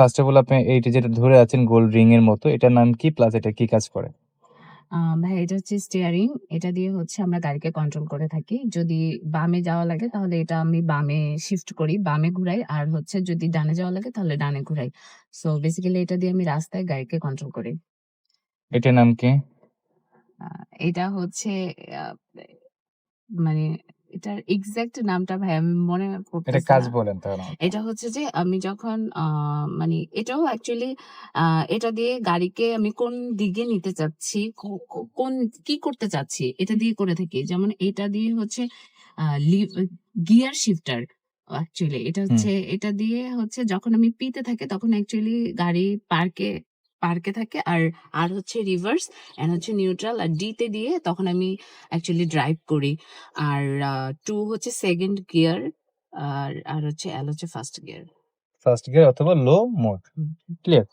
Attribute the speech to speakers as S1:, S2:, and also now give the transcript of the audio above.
S1: First of all আপনি এইটা যেটা ধরে আছেন গোল্ড রিং এর মতো এটার নাম কি? প্লাস এটা কি কাজ করে?
S2: ভাই এটা হচ্ছে স্টিয়ারিং এটা দিয়ে হচ্ছে আমরা গাড়িকে কন্ট্রোল করে থাকি। যদি বামে যাওয়া লাগে তাহলে এটা আমি বামে শিফট করি বামে ঘুরাই আর হচ্ছে যদি ডানে যাওয়া লাগে তাহলে ডানে ঘুরাই। সো বেসিক্যালি এটা দিয়ে আমি রাস্তায় গাড়িকে কন্ট্রোল করি।
S1: এটার নাম কি?
S2: এটা হচ্ছে মানে এটার এক্সাক্ট নামটা ভাই আমি মনে
S1: এটা কাজ বলেন তাহলে।
S2: এটা হচ্ছে যে আমি যখন মানে এটাও অ্যাকচুয়ালি এটা দিয়ে গাড়িকে আমি কোন দিকে নিতে চাচ্ছি কোন কি করতে চাচ্ছি এটা দিয়ে করে থাকি। যেমন এটা দিয়ে হচ্ছে গিয়ার শিফটার অ্যাকচুয়ালি এটা হচ্ছে এটা দিয়ে হচ্ছে যখন আমি পিতে থাকি তখন অ্যাকচুয়ালি গাড়ি পার্কে পার্কে থাকে। আর আর হচ্ছে রিভার্স এন্ড হচ্ছে নিউট্রাল। আর ডিতে দিয়ে তখন আমি অ্যাকচুয়ালি ড্রাইভ করি। আর টু হচ্ছে সেকেন্ড গিয়ার আর আর হচ্ছে এল হচ্ছে ফার্স্ট গিয়ার
S1: ফার্স্ট গিয়ার অথবা লো মোড ক্লিয়ার